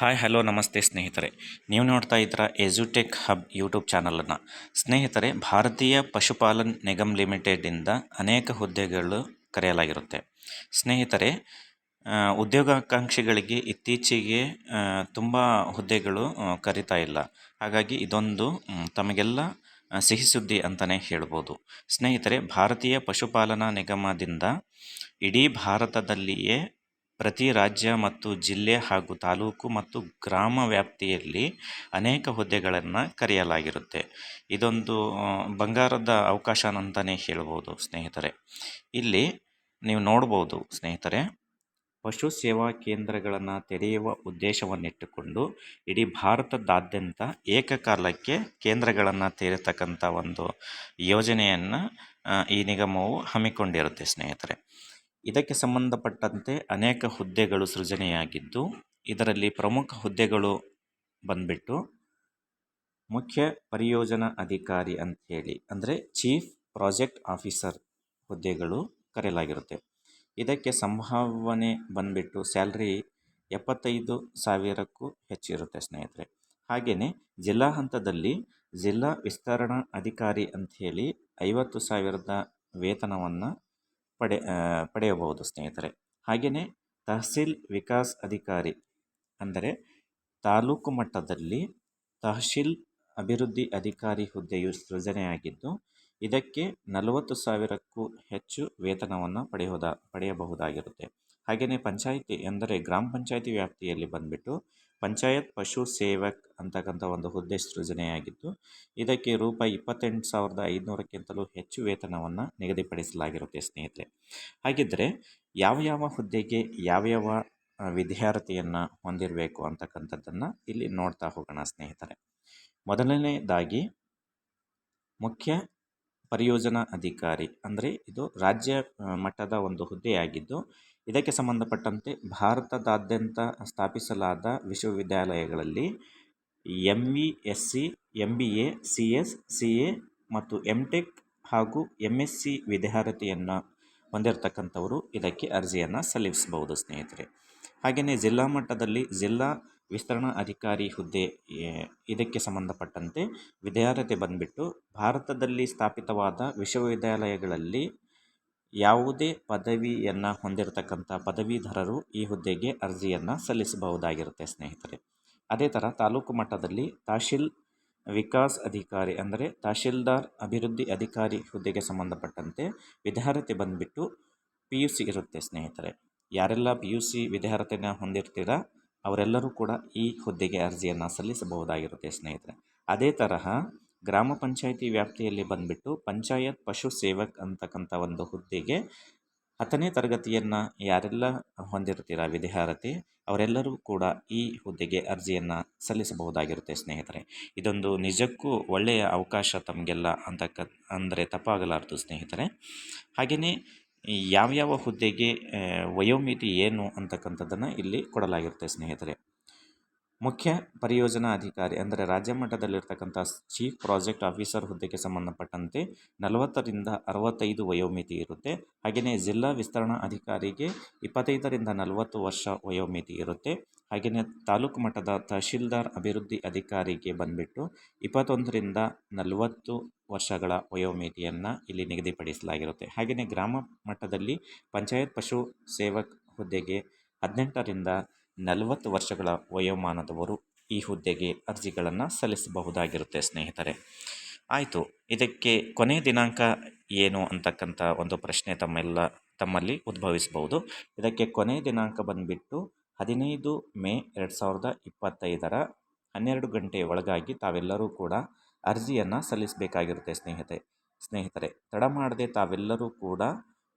Hi, hello, ನಮಸ್ತೆ ಸ್ನೇಹಿತರೆ. ನೀವು ನೋಡ್ತಾ ಇದ್ದರ ಎಜುಟೆಕ್ ಹಬ್ ಯೂಟ್ಯೂಬ್ ಚಾನಲನ್ನು. ಸ್ನೇಹಿತರೆ, ಭಾರತೀಯ ಪಶುಪಾಲನ್ ನಿಗಮ್ ಲಿಮಿಟೆಡಿಂದ ಅನೇಕ ಹುದ್ದೆಗಳು ಕರೆಯಲಾಗಿರುತ್ತೆ. ಸ್ನೇಹಿತರೆ ಉದ್ಯೋಗಾಕಾಂಕ್ಷಿಗಳಿಗೆ ಇತ್ತೀಚೆಗೆ ತುಂಬ ಹುದ್ದೆಗಳು ಕರೀತಾ ಇಲ್ಲ. ಹಾಗಾಗಿ ಇದೊಂದು ತಮಗೆಲ್ಲ ಸಿಹಿ ಸುದ್ದಿ ಅಂತಲೇ ಹೇಳ್ಬೋದು. ಸ್ನೇಹಿತರೆ, ಭಾರತೀಯ ಪಶುಪಾಲನಾ ನಿಗಮದಿಂದ ಇಡೀ ಭಾರತದಲ್ಲಿಯೇ ಪ್ರತಿ ರಾಜ್ಯ ಮತ್ತು ಜಿಲ್ಲೆ ಹಾಗೂ ತಾಲೂಕು ಮತ್ತು ಗ್ರಾಮ ವ್ಯಾಪ್ತಿಯಲ್ಲಿ ಅನೇಕ ಹುದ್ದೆಗಳನ್ನು ಕರೆಯಲಾಗಿರುತ್ತೆ. ಇದೊಂದು ಬಂಗಾರದ ಅವಕಾಶ ಅಂತಲೇ ಹೇಳ್ಬೋದು ಸ್ನೇಹಿತರೆ. ಇಲ್ಲಿ ನೀವು ನೋಡ್ಬೋದು ಸ್ನೇಹಿತರೆ, ಪಶು ಸೇವಾ ಕೇಂದ್ರಗಳನ್ನು ತೆರೆಯುವ ಉದ್ದೇಶವನ್ನಿಟ್ಟುಕೊಂಡು ಇಡೀ ಭಾರತದಾದ್ಯಂತ ಏಕಕಾಲಕ್ಕೆ ಕೇಂದ್ರಗಳನ್ನು ತೆರೆತಕ್ಕಂಥ ಒಂದು ಯೋಜನೆಯನ್ನು ಈ ನಿಗಮವು ಹಮ್ಮಿಕೊಂಡಿರುತ್ತೆ ಸ್ನೇಹಿತರೆ. ಇದಕ್ಕೆ ಸಂಬಂಧಪಟ್ಟಂತೆ ಅನೇಕ ಹುದ್ದೆಗಳು ಸೃಜನೆಯಾಗಿದ್ದು, ಇದರಲ್ಲಿ ಪ್ರಮುಖ ಹುದ್ದೆಗಳು ಬಂದ್ಬಿಟ್ಟು ಮುಖ್ಯ ಪರಿಯೋಜನಾ ಅಧಿಕಾರಿ ಅಂಥೇಳಿ ಅಂದರೆ ಚೀಫ್ ಪ್ರಾಜೆಕ್ಟ್ ಆಫೀಸರ್ ಹುದ್ದೆಗಳು ಕರೆಯಲಾಗಿರುತ್ತೆ. ಇದಕ್ಕೆ ಸಂಭಾವನೆ ಬಂದ್ಬಿಟ್ಟು ಸ್ಯಾಲ್ರಿ ಎಪ್ಪತ್ತೈದು ಸಾವಿರಕ್ಕೂ ಹೆಚ್ಚಿರುತ್ತೆ ಸ್ನೇಹಿತರೆ. ಹಾಗೆಯೇ ಜಿಲ್ಲಾ ಹಂತದಲ್ಲಿ ಜಿಲ್ಲಾ ವಿಸ್ತರಣಾ ಅಧಿಕಾರಿ ಅಂಥೇಳಿ ಐವತ್ತು ಸಾವಿರದ ವೇತನವನ್ನು ಪಡೆ ಪಡೆಯಬಹುದು ಸ್ನೇಹಿತರೆ. ಹಾಗೆಯೇ ತಹಸೀಲ್ ವಿಕಾಸ್ ಅಧಿಕಾರಿ ಅಂದರೆ ತಾಲೂಕು ಮಟ್ಟದಲ್ಲಿ ತಹಶೀಲ್ ಅಭಿವೃದ್ಧಿ ಅಧಿಕಾರಿ ಹುದ್ದೆಯು ಸೃಜನೆಯಾಗಿದ್ದು, ಇದಕ್ಕೆ ನಲವತ್ತು ಸಾವಿರಕ್ಕೂ ಹೆಚ್ಚು ವೇತನವನ್ನು ಪಡೆಯೋದ ಪಡೆಯಬಹುದಾಗಿರುತ್ತೆ. ಹಾಗೆಯೇ ಪಂಚಾಯಿತಿ ಎಂದರೆ ಗ್ರಾಮ ಪಂಚಾಯಿತಿ ವ್ಯಾಪ್ತಿಯಲ್ಲಿ ಬಂದ್ಬಿಟ್ಟು ಪಂಚಾಯತ್ ಪಶು ಸೇವಕ್ ಅಂತಕ್ಕಂಥ ಒಂದು ಹುದ್ದೆ ಸೃಜನೆಯಾಗಿದ್ದು, ಇದಕ್ಕೆ ರೂಪಾಯಿ ಇಪ್ಪತ್ತೆಂಟು ಸಾವಿರದ ಐದುನೂರಕ್ಕಿಂತಲೂ ಹೆಚ್ಚು ವೇತನವನ್ನು ನಿಗದಿಪಡಿಸಲಾಗಿರುತ್ತೆ ಸ್ನೇಹಿತರೆ. ಹಾಗಿದ್ದರೆ ಯಾವ ಯಾವ ಹುದ್ದೆಗೆ ಯಾವ್ಯಾವ ವಿದ್ಯಾರ್ಥಿಯನ್ನು ಹೊಂದಿರಬೇಕು ಅಂತಕ್ಕಂಥದ್ದನ್ನು ಇಲ್ಲಿ ನೋಡ್ತಾ ಹೋಗೋಣ ಸ್ನೇಹಿತರೆ. ಮೊದಲನೇದಾಗಿ ಮುಖ್ಯ ಪರಿಯೋಜನಾ ಅಧಿಕಾರಿ ಅಂದರೆ ಇದು ರಾಜ್ಯ ಮಟ್ಟದ ಒಂದು ಹುದ್ದೆಯಾಗಿದ್ದು ಇದಕ್ಕೆ ಸಂಬಂಧಪಟ್ಟಂತೆ ಭಾರತದಾದ್ಯಂತ ಸ್ಥಾಪಿಸಲಾದ ವಿಶ್ವವಿದ್ಯಾಲಯಗಳಲ್ಲಿ M V S C M B A C S C A ಮತ್ತು ಎಂ ಟೆಕ್ ಹಾಗೂ ಎಂ ಎಸ್ ಸಿ ವಿದ್ಯಾರ್ಥಿಯನ್ನು ಹೊಂದಿರತಕ್ಕಂಥವರು ಇದಕ್ಕೆ ಅರ್ಜಿಯನ್ನು ಸಲ್ಲಿಸಬಹುದು, ಸ್ನೇಹಿತರೆ. ಹಾಗೆಯೇ ಜಿಲ್ಲಾ ಮಟ್ಟದಲ್ಲಿ ಜಿಲ್ಲಾ ವಿಸ್ತರಣಾ ಅಧಿಕಾರಿ ಹುದ್ದೆ ಇದಕ್ಕೆ ಸಂಬಂಧಪಟ್ಟಂತೆ ವಿದ್ಯಾರ್ಹತೆ ಬಂದ್ಬಿಟ್ಟು ಭಾರತದಲ್ಲಿ ಸ್ಥಾಪಿತವಾದ ವಿಶ್ವವಿದ್ಯಾಲಯಗಳಲ್ಲಿ ಯಾವುದೇ ಪದವಿಯನ್ನು ಹೊಂದಿರತಕ್ಕಂಥ ಪದವೀಧರರು ಈ ಹುದ್ದೆಗೆ ಅರ್ಜಿಯನ್ನು ಸಲ್ಲಿಸಬಹುದಾಗಿರುತ್ತೆ, ಸ್ನೇಹಿತರೆ. ಅದೇ ಥರ ತಾಲೂಕು ಮಟ್ಟದಲ್ಲಿ ತಹಶೀಲ್ ವಿಕಾಸ್ ಅಧಿಕಾರಿ ಅಂದರೆ ತಹಶೀಲ್ದಾರ್ ಅಭಿವೃದ್ಧಿ ಅಧಿಕಾರಿ ಹುದ್ದೆಗೆ ಸಂಬಂಧಪಟ್ಟಂತೆ ವಿದ್ಯಾರ್ಹತೆ ಬಂದುಬಿಟ್ಟು ಪಿ ಯು ಸಿ ಇರುತ್ತೆ, ಸ್ನೇಹಿತರೆ. ಯಾರೆಲ್ಲ ಪಿ ಯು ಸಿ ವಿದ್ಯಾರ್ಹತೆನ ಹೊಂದಿರ್ತೀರಾ, ಅವರೆಲ್ಲರೂ ಕೂಡ ಈ ಹುದ್ದೆಗೆ ಅರ್ಜಿಯನ್ನು ಸಲ್ಲಿಸಬಹುದಾಗಿರುತ್ತೆ, ಸ್ನೇಹಿತರೆ. ಅದೇ ತರಹ ಗ್ರಾಮ ಪಂಚಾಯಿತಿ ವ್ಯಾಪ್ತಿಯಲ್ಲಿ ಬಂದ್ಬಿಟ್ಟು ಪಂಚಾಯತ್ ಪಶು ಸೇವಕ್ ಅಂತಕ್ಕಂಥ ಒಂದು ಹುದ್ದೆಗೆ ಹತ್ತನೇ ತರಗತಿಯನ್ನು ಯಾರೆಲ್ಲ ಹೊಂದಿರ್ತೀರ ವಿದ್ಯಾರ್ಥಿ, ಅವರೆಲ್ಲರೂ ಕೂಡ ಈ ಹುದ್ದೆಗೆ ಅರ್ಜಿಯನ್ನು ಸಲ್ಲಿಸಬಹುದಾಗಿರುತ್ತೆ ಸ್ನೇಹಿತರೆ. ಇದೊಂದು ನಿಜಕ್ಕೂ ಒಳ್ಳೆಯ ಅವಕಾಶ ತಮಗೆಲ್ಲ ಅಂತಕ್ಕ, ಅಂದರೆ ತಪ್ಪಾಗಲಾರದು ಸ್ನೇಹಿತರೆ. ಹಾಗೆಯೇ ಯಾವ್ಯಾವ ಹುದ್ದೆಗೆ ವಯೋಮಿತಿ ಏನು ಅಂತಕ್ಕಂಥದ್ದನ್ನು ಇಲ್ಲಿ ಕೊಡಲಾಗಿರುತ್ತೆ ಸ್ನೇಹಿತರೆ. ಮುಖ್ಯ ಪರಿಯೋಜನಾ ಅಧಿಕಾರಿ ಅಂದರೆ ರಾಜ್ಯ ಮಟ್ಟದಲ್ಲಿರ್ತಕ್ಕಂಥ ಚೀಫ್ ಪ್ರಾಜೆಕ್ಟ್ ಆಫೀಸರ್ ಹುದ್ದೆಗೆ ಸಂಬಂಧಪಟ್ಟಂತೆ ನಲವತ್ತರಿಂದ ಅರವತ್ತೈದು ವಯೋಮಿತಿ ಇರುತ್ತೆ. ಹಾಗೆಯೇ ಜಿಲ್ಲಾ ವಿಸ್ತರಣಾ ಅಧಿಕಾರಿಗೆ ಇಪ್ಪತ್ತೈದರಿಂದ ನಲವತ್ತು ವರ್ಷ ವಯೋಮಿತಿ ಇರುತ್ತೆ. ಹಾಗೆಯೇ ತಾಲೂಕು ಮಟ್ಟದ ತಹಶೀಲ್ದಾರ್ ಅಭಿವೃದ್ಧಿ ಅಧಿಕಾರಿಗೆ ಬಂದ್ಬಿಟ್ಟು ಇಪ್ಪತ್ತೊಂದರಿಂದ ನಲವತ್ತು ವರ್ಷಗಳ ವಯೋಮಿತಿಯನ್ನು ಇಲ್ಲಿ ನಿಗದಿಪಡಿಸಲಾಗಿರುತ್ತೆ. ಹಾಗೆಯೇ ಗ್ರಾಮ ಮಟ್ಟದಲ್ಲಿ ಪಂಚಾಯತ್ ಪಶು ಸೇವಕ್ ಹುದ್ದೆಗೆ ಹದಿನೆಂಟರಿಂದ ನಲವತ್ತು ವರ್ಷಗಳ ವಯೋಮಾನದವರು ಈ ಹುದ್ದೆಗೆ ಅರ್ಜಿಗಳನ್ನು ಸಲ್ಲಿಸಬಹುದಾಗಿರುತ್ತೆ, ಸ್ನೇಹಿತರೆ. ಆಯಿತು, ಇದಕ್ಕೆ ಕೊನೆ ದಿನಾಂಕ ಏನು ಅಂತಕ್ಕಂಥ ಒಂದು ಪ್ರಶ್ನೆ ತಮ್ಮೆಲ್ಲ, ತಮ್ಮಲ್ಲಿ ಉದ್ಭವಿಸಬಹುದು. ಇದಕ್ಕೆ ಕೊನೆ ದಿನಾಂಕ ಬಂದುಬಿಟ್ಟು ಹದಿನೈದು ಮೇ ಎರಡು ಸಾವಿರದ ಇಪ್ಪತ್ತೈದರ ಹನ್ನೆರಡು ಗಂಟೆ ಒಳಗಾಗಿ ತಾವೆಲ್ಲರೂ ಕೂಡ ಅರ್ಜಿಯನ್ನು ಸಲ್ಲಿಸಬೇಕಾಗಿರುತ್ತೆ, ಸ್ನೇಹಿತೆ. ಸ್ನೇಹಿತರೆ, ತಡ ಮಾಡದೆ ತಾವೆಲ್ಲರೂ ಕೂಡ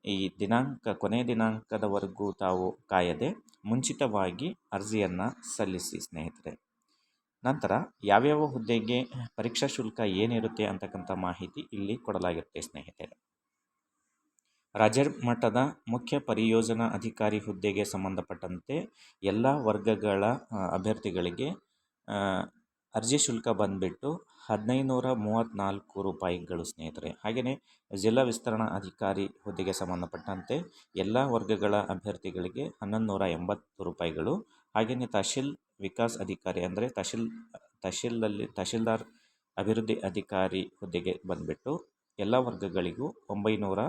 ಈ ದಿನಾಂಕ, ಕೊನೆಯ ದಿನಾಂಕದವರೆಗೂ ತಾವು ಕಾಯದೆ ಮುಂಚಿತವಾಗಿ ಅರ್ಜಿಯನ್ನು ಸಲ್ಲಿಸಿ, ಸ್ನೇಹಿತರೆ. ನಂತರ ಯಾವ್ಯಾವ ಹುದ್ದೆಗೆ ಪರೀಕ್ಷಾ ಶುಲ್ಕ ಏನಿರುತ್ತೆ ಅಂತಕ್ಕಂಥ ಮಾಹಿತಿ ಇಲ್ಲಿ ಕೊಡಲಾಗಿರುತ್ತೆ, ಸ್ನೇಹಿತರೆ. ರಾಜ್ಯ ಮಟ್ಟದ ಮುಖ್ಯ ಪರಿಯೋಜನಾ ಅಧಿಕಾರಿ ಹುದ್ದೆಗೆ ಸಂಬಂಧಪಟ್ಟಂತೆ ಎಲ್ಲ ವರ್ಗಗಳ, ಅಭ್ಯರ್ಥಿಗಳಿಗೆ ಅರ್ಜಿ ಶುಲ್ಕ ಬಂದುಬಿಟ್ಟು ಹದಿನೈದುನೂರ ಮೂವತ್ತ್ನಾಲ್ಕು ರೂಪಾಯಿಗಳು ಸ್ನೇಹಿತರೆ. ಹಾಗೆಯೇ ಜಿಲ್ಲಾ ವಿಸ್ತರಣಾ ಅಧಿಕಾರಿ ಹುದ್ದೆಗೆ ಸಂಬಂಧಪಟ್ಟಂತೆ ಎಲ್ಲ ವರ್ಗಗಳ ಅಭ್ಯರ್ಥಿಗಳಿಗೆ ಹನ್ನೊಂದು ನೂರ ಎಂಬತ್ತು ರೂಪಾಯಿಗಳು. ಹಾಗೆಯೇ ತಹಶೀಲ್ ವಿಕಾಸ್ ಅಧಿಕಾರಿ ಅಂದರೆ ತಹಶೀಲ್, ತಹಶೀಲ್ದಲ್ಲಿ ತಹಶೀಲ್ದಾರ್ ಅಭಿವೃದ್ಧಿ ಅಧಿಕಾರಿ ಹುದ್ದೆಗೆ ಬಂದುಬಿಟ್ಟು ಎಲ್ಲ ವರ್ಗಗಳಿಗೂ ಒಂಬೈನೂರ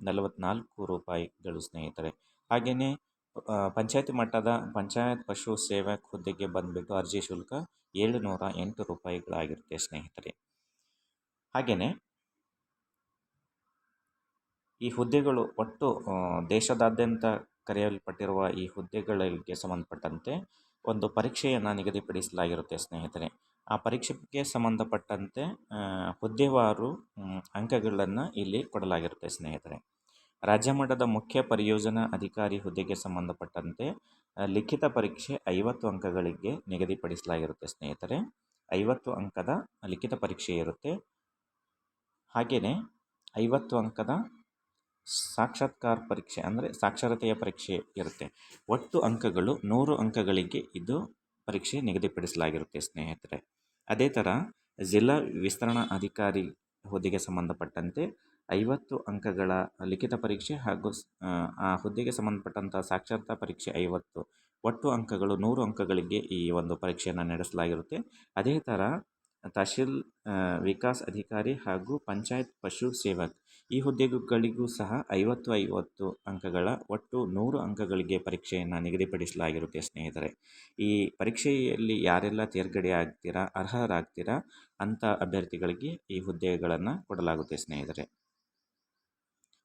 ನಲವತ್ತ್ನಾಲ್ಕು ರೂಪಾಯಿಗಳು ಸ್ನೇಹಿತರೆ. ಹಾಗೆಯೇ ಪಂಚಾಯತಿ ಮಟ್ಟದ ಪಂಚಾಯತ್ ಪಶು ಸೇವಕ್ ಹುದ್ದೆಗೆ ಬಂದುಬಿಟ್ಟು ಅರ್ಜಿ ಶುಲ್ಕ ಏಳುನೂರ ಎಂಟು ರೂಪಾಯಿಗಳಾಗಿರುತ್ತೆ ಸ್ನೇಹಿತರೆ. ಹಾಗೆಯೇ ಈ ಹುದ್ದೆಗಳು ಒಟ್ಟು ದೇಶದಾದ್ಯಂತ ಕರೆಯಲ್ಪಟ್ಟಿರುವ ಈ ಹುದ್ದೆಗಳಿಗೆ ಸಂಬಂಧಪಟ್ಟಂತೆ ಒಂದು ಪರೀಕ್ಷೆಯನ್ನು ನಿಗದಿಪಡಿಸಲಾಗಿರುತ್ತೆ ಸ್ನೇಹಿತರೆ. ಆ ಪರೀಕ್ಷೆಗೆ ಸಂಬಂಧಪಟ್ಟಂತೆ ಹುದ್ದೆವಾರು ಅಂಕಗಳನ್ನು ಇಲ್ಲಿ ಕೊಡಲಾಗಿರುತ್ತೆ ಸ್ನೇಹಿತರೆ. ರಾಜ್ಯ ಮಟ್ಟದ ಮುಖ್ಯ ಪರಿಯೋಜನಾ ಅಧಿಕಾರಿ ಹುದ್ದೆಗೆ ಸಂಬಂಧಪಟ್ಟಂತೆ ಲಿಖಿತ ಪರೀಕ್ಷೆ ಐವತ್ತು ಅಂಕಗಳಿಗೆ ನಿಗದಿಪಡಿಸಲಾಗಿರುತ್ತೆ ಸ್ನೇಹಿತರೆ. ಐವತ್ತು ಅಂಕದ ಲಿಖಿತ ಪರೀಕ್ಷೆ ಇರುತ್ತೆ. ಹಾಗೆಯೇ ಐವತ್ತು ಅಂಕದ ಸಾಕ್ಷಾತ್ಕಾರ ಪರೀಕ್ಷೆ ಅಂದರೆ ಸಾಕ್ಷರತೆಯ ಪರೀಕ್ಷೆ ಇರುತ್ತೆ. ಒಟ್ಟು ಅಂಕಗಳು ನೂರು ಅಂಕಗಳಿಗೆ ಇದು ಪರೀಕ್ಷೆ ನಿಗದಿಪಡಿಸಲಾಗಿರುತ್ತೆ ಸ್ನೇಹಿತರೆ. ಅದೇ ಥರ ಜಿಲ್ಲಾ ವಿಸ್ತರಣಾ ಅಧಿಕಾರಿ ಹುದ್ದೆಗೆ ಸಂಬಂಧಪಟ್ಟಂತೆ ಐವತ್ತು ಅಂಕಗಳ ಲಿಖಿತ ಪರೀಕ್ಷೆ ಹಾಗೂ ಆ ಹುದ್ದೆಗೆ ಸಂಬಂಧಪಟ್ಟಂಥ ಸಾಕ್ಷರತಾ ಪರೀಕ್ಷೆ ಐವತ್ತು. ಒಟ್ಟು ಅಂಕಗಳು ನೂರು ಅಂಕಗಳಿಗೆ ಈ ಒಂದು ಪರೀಕ್ಷೆಯನ್ನು ನಡೆಸಲಾಗಿರುತ್ತೆ. ಅದೇ ಥರ ತಹಶೀಲ್ ವಿಕಾಸ್ ಅಧಿಕಾರಿ ಹಾಗೂ ಪಂಚಾಯತ್ ಪಶು ಸೇವಕ್ ಈ ಹುದ್ದೆಗಳಿಗೂ ಸಹ ಐವತ್ತು ಐವತ್ತು ಅಂಕಗಳ ಒಟ್ಟು ನೂರು ಅಂಕಗಳಿಗೆ ಪರೀಕ್ಷೆಯನ್ನು ನಿಗದಿಪಡಿಸಲಾಗಿರುತ್ತೆ ಸ್ನೇಹಿತರೆ. ಈ ಪರೀಕ್ಷೆಯಲ್ಲಿ ಯಾರೆಲ್ಲ ತೇರ್ಗಡೆ ಆಗ್ತೀರಾ, ಅರ್ಹರಾಗ್ತೀರಾ ಅಂಥ ಅಭ್ಯರ್ಥಿಗಳಿಗೆ ಈ ಹುದ್ದೆಗಳನ್ನು ಕೊಡಲಾಗುತ್ತೆ ಸ್ನೇಹಿತರೆ.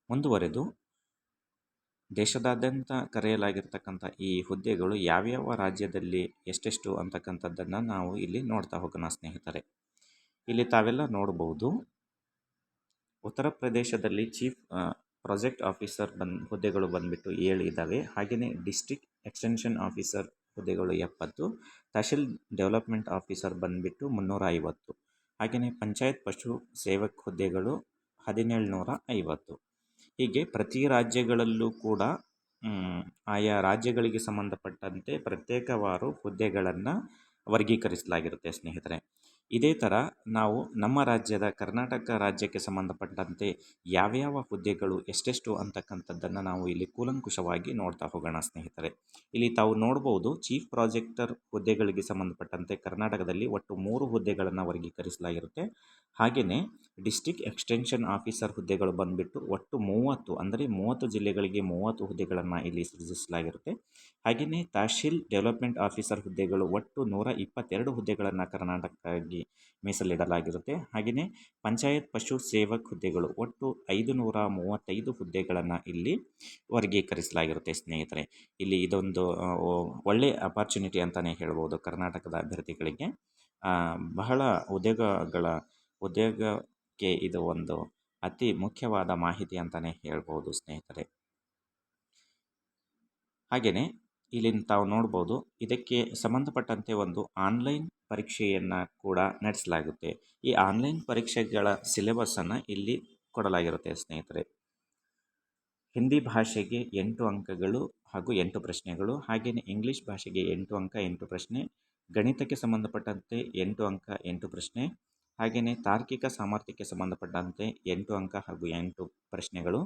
ಮುಂದುವರೆದು ದೇಶದಾದ್ಯಂತ ಕರೆಯಲಾಗಿರ್ತಕ್ಕಂಥ ಈ ಹುದ್ದೆಗಳು ಯಾವ್ಯಾವ ರಾಜ್ಯದಲ್ಲಿ ಎಷ್ಟೆಷ್ಟು ಅಂತಕ್ಕಂಥದ್ದನ್ನು ನಾವು ಇಲ್ಲಿ ನೋಡ್ತಾ ಹೋಗೋಣ, ಸ್ನೇಹಿತರೆ. ಇಲ್ಲಿ ತಾವೆಲ್ಲ ನೋಡಬಹುದು ಉತ್ತರ ಪ್ರದೇಶದಲ್ಲಿ ಚೀಫ್ ಪ್ರಾಜೆಕ್ಟ್ ಆಫೀಸರ್ ಬನ್ ಹುದ್ದೆಗಳು ಬಂದುಬಿಟ್ಟು ಏಳು ಇದ್ದಾವೆ ಹಾಗೆಯೇ ಡಿಸ್ಟ್ರಿಕ್ಟ್ ಎಕ್ಸ್ಟೆನ್ಷನ್ ಆಫೀಸರ್ ಹುದ್ದೆಗಳು ಎಪ್ಪತ್ತು, ತಹಶೀಲ್ ಡೆವಲಪ್ಮೆಂಟ್ ಆಫೀಸರ್ ಬಂದುಬಿಟ್ಟು ಮುನ್ನೂರ ಐವತ್ತು. ಹಾಗೆಯೇ ಪಂಚಾಯತ್ ಪಶು ಸೇವಕ್ ಹುದ್ದೆಗಳು ಹದಿನೇಳು ನೂರ ಐವತ್ತು. ಹೀಗೆ ಪ್ರತಿ ರಾಜ್ಯಗಳಲ್ಲೂ ಕೂಡ ಆಯಾ ರಾಜ್ಯಗಳಿಗೆ ಸಂಬಂಧಪಟ್ಟಂತೆ ಪ್ರತ್ಯೇಕವಾರು ಹುದ್ದೆಗಳನ್ನು ವರ್ಗೀಕರಿಸಲಾಗಿರುತ್ತೆ ಸ್ನೇಹಿತರೆ. ಇದೇ ಥರ ನಾವು ನಮ್ಮ ರಾಜ್ಯದ ಕರ್ನಾಟಕ ರಾಜ್ಯಕ್ಕೆ ಸಂಬಂಧಪಟ್ಟಂತೆ ಯಾವ್ಯಾವ ಹುದ್ದೆಗಳು ಎಷ್ಟೆಷ್ಟು ಅಂತಕ್ಕಂಥದ್ದನ್ನು ನಾವು ಇಲ್ಲಿ ಕೂಲಂಕುಷವಾಗಿ ನೋಡ್ತಾ ಹೋಗೋಣ ಸ್ನೇಹಿತರೆ. ಇಲ್ಲಿ ತಾವು ನೋಡ್ಬೋದು ಚೀಫ್ ಪ್ರಾಜೆಕ್ಟರ್ ಹುದ್ದೆಗಳಿಗೆ ಸಂಬಂಧಪಟ್ಟಂತೆ ಕರ್ನಾಟಕದಲ್ಲಿ ಒಟ್ಟು ಮೂರು ಹುದ್ದೆಗಳನ್ನು ವರ್ಗೀಕರಿಸಲಾಗಿರುತ್ತೆ. ಹಾಗೆಯೇ ಡಿಸ್ಟಿಕ್ ಎಕ್ಸ್ಟೆನ್ಷನ್ ಆಫೀಸರ್ ಹುದ್ದೆಗಳು ಬಂದುಬಿಟ್ಟು ಒಟ್ಟು ಮೂವತ್ತು, ಅಂದರೆ ಮೂವತ್ತು ಜಿಲ್ಲೆಗಳಿಗೆ ಮೂವತ್ತು ಹುದ್ದೆಗಳನ್ನು ಇಲ್ಲಿ ಸೃಜಿಸಲಾಗಿರುತ್ತೆ. ಹಾಗೆಯೇ ತಹಶೀಲ್ ಡೆವಲಪ್ಮೆಂಟ್ ಆಫೀಸರ್ ಹುದ್ದೆಗಳು ಒಟ್ಟು ನೂರ ಇಪ್ಪತ್ತೆರಡು ಹುದ್ದೆಗಳನ್ನು ಕರ್ನಾಟಕಕ್ಕಾಗಿ ಮೀಸಲಿಡಲಾಗಿರುತ್ತೆ. ಹಾಗೆಯೇ ಪಂಚಾಯತ್ ಪಶು ಸೇವಕ್ ಹುದ್ದೆಗಳು ಒಟ್ಟು ಐದು ನೂರ ಮೂವತ್ತೈದು ಹುದ್ದೆಗಳನ್ನು ಇಲ್ಲಿ ವರ್ಗೀಕರಿಸಲಾಗಿರುತ್ತೆ ಸ್ನೇಹಿತರೆ. ಇಲ್ಲಿ ಇದೊಂದು ಒಳ್ಳೆಯ ಅಪಾರ್ಚುನಿಟಿ ಅಂತಲೇ ಹೇಳ್ಬೋದು ಕರ್ನಾಟಕದ ಅಭ್ಯರ್ಥಿಗಳಿಗೆ. ಬಹಳ ಉದ್ಯೋಗಗಳ ಉದ್ಯೋಗಕ್ಕೆ ಇದು ಒಂದು ಅತಿ ಮುಖ್ಯವಾದ ಮಾಹಿತಿ ಅಂತಲೇ ಹೇಳ್ಬೋದು ಸ್ನೇಹಿತರೆ. ಹಾಗೆಯೇ ಇಲ್ಲಿ ತಾವು ನೋಡ್ಬೋದು ಇದಕ್ಕೆ ಸಂಬಂಧಪಟ್ಟಂತೆ ಒಂದು ಆನ್ಲೈನ್ ಪರೀಕ್ಷೆಯನ್ನು ಕೂಡ ನಡೆಸಲಾಗುತ್ತೆ. ಈ ಆನ್ಲೈನ್ ಪರೀಕ್ಷೆಗಳ ಸಿಲೆಬಸ್ಸನ್ನು ಇಲ್ಲಿ ಕೊಡಲಾಗಿರುತ್ತೆ ಸ್ನೇಹಿತರೆ. ಹಿಂದಿ ಭಾಷೆಗೆ ಎಂಟು ಅಂಕಗಳು ಹಾಗೂ ಎಂಟು ಪ್ರಶ್ನೆಗಳು ಹಾಗೆಯೇ ಇಂಗ್ಲೀಷ್ ಭಾಷೆಗೆ ಎಂಟು ಅಂಕ, ಎಂಟು ಪ್ರಶ್ನೆ, ಗಣಿತಕ್ಕೆ ಸಂಬಂಧಪಟ್ಟಂತೆ ಎಂಟು ಅಂಕ, ಎಂಟು ಪ್ರಶ್ನೆ ಹಾಗೆಯೇ ತಾರ್ಕಿಕ ಸಾಮರ್ಥ್ಯಕ್ಕೆ ಸಂಬಂಧಪಟ್ಟಂತೆ ಎಂಟು ಅಂಕ ಹಾಗೂ ಎಂಟು ಪ್ರಶ್ನೆಗಳು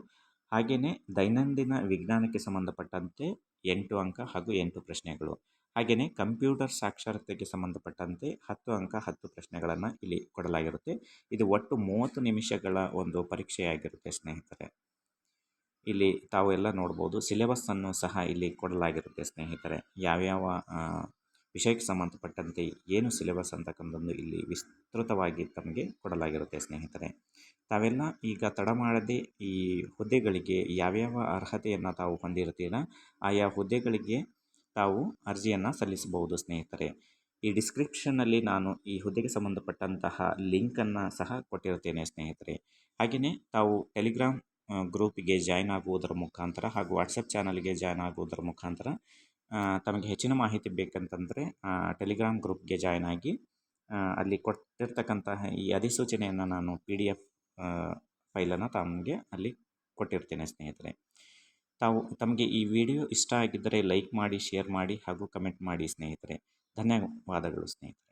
ಹಾಗೆಯೇ ದೈನಂದಿನ ವಿಜ್ಞಾನಕ್ಕೆ ಸಂಬಂಧಪಟ್ಟಂತೆ ಎಂಟು ಅಂಕ ಹಾಗೂ ಎಂಟು ಪ್ರಶ್ನೆಗಳು ಹಾಗೆಯೇ ಕಂಪ್ಯೂಟರ್ ಸಾಕ್ಷರತೆಗೆ ಸಂಬಂಧಪಟ್ಟಂತೆ ಹತ್ತು ಅಂಕ, ಹತ್ತು ಪ್ರಶ್ನೆಗಳನ್ನು ಇಲ್ಲಿ ಕೊಡಲಾಗಿರುತ್ತೆ. ಇದು ಒಟ್ಟು ಮೂವತ್ತು ನಿಮಿಷಗಳ ಒಂದು ಪರೀಕ್ಷೆಯಾಗಿರುತ್ತೆ ಸ್ನೇಹಿತರೆ. ಇಲ್ಲಿ ತಾವು ಎಲ್ಲ ನೋಡ್ಬೋದು, ಸಿಲೆಬಸ್ಸನ್ನು ಸಹ ಇಲ್ಲಿ ಕೊಡಲಾಗಿರುತ್ತೆ ಸ್ನೇಹಿತರೆ. ಯಾವ್ಯಾವ ವಿಷಯಕ್ಕೆ ಸಂಬಂಧಪಟ್ಟಂತೆ ಏನು ಸಿಲೆಬಸ್ ಅಂತಕ್ಕಂಥದ್ದು ಇಲ್ಲಿ ವಿಸ್ತೃತವಾಗಿ ತಮಗೆ ಕೊಡಲಾಗಿರುತ್ತೆ, ಸ್ನೇಹಿತರೆ. ತಾವೆಲ್ಲ ಈಗ ತಡ ಮಾಡದೆ ಈ ಹುದ್ದೆಗಳಿಗೆ ಯಾವ್ಯಾವ ಅರ್ಹತೆಯನ್ನು ತಾವು ಹೊಂದಿರ್ತೀರ ಆಯಾ ಹುದ್ದೆಗಳಿಗೆ ತಾವು ಅರ್ಜಿಯನ್ನು ಸಲ್ಲಿಸಬಹುದು, ಸ್ನೇಹಿತರೆ. ಈ ಡಿಸ್ಕ್ರಿಪ್ಷನ್ನಲ್ಲಿ ನಾನು ಈ ಹುದ್ದೆಗೆ ಸಂಬಂಧಪಟ್ಟಂತಹ ಲಿಂಕನ್ನು ಸಹ ಕೊಟ್ಟಿರುತ್ತೇನೆ, ಸ್ನೇಹಿತರೆ. ಹಾಗೆಯೇ ತಾವು ಟೆಲಿಗ್ರಾಮ್ ಗ್ರೂಪಿಗೆ ಜಾಯ್ನ್ ಆಗುವುದರ ಮುಖಾಂತರ ಹಾಗೂ ವಾಟ್ಸಪ್ ಚಾನಲ್ಗೆ ಜಾಯ್ನ್ ಆಗುವುದರ ಮುಖಾಂತರ ತಮಗೆ ಹೆಚ್ಚಿನ ಮಾಹಿತಿ ಬೇಕಂತಂದರೆ ಟೆಲಿಗ್ರಾಮ್ ಗ್ರೂಪ್ಗೆ ಜಾಯ್ನ್ ಆಗಿ ಅಲ್ಲಿ ಕೊಟ್ಟಿರ್ತಕ್ಕಂತಹ ಈ ಅಧಿಸೂಚನೆಯನ್ನು ನಾನು ಪಿ ಡಿ ಎಫ್ ಫೈಲನ್ನು ತಮಗೆ ಅಲ್ಲಿ ಕೊಟ್ಟಿರ್ತೇನೆ ಸ್ನೇಹಿತರೆ. ತಾವು, ತಮಗೆ ಈ ವಿಡಿಯೋ ಇಷ್ಟ ಆಗಿದ್ದರೆ ಲೈಕ್ ಮಾಡಿ, ಶೇರ್ ಮಾಡಿ ಹಾಗೂ ಕಮೆಂಟ್ ಮಾಡಿ ಸ್ನೇಹಿತರೆ. ಧನ್ಯವಾದಗಳು ಸ್ನೇಹಿತರೆ.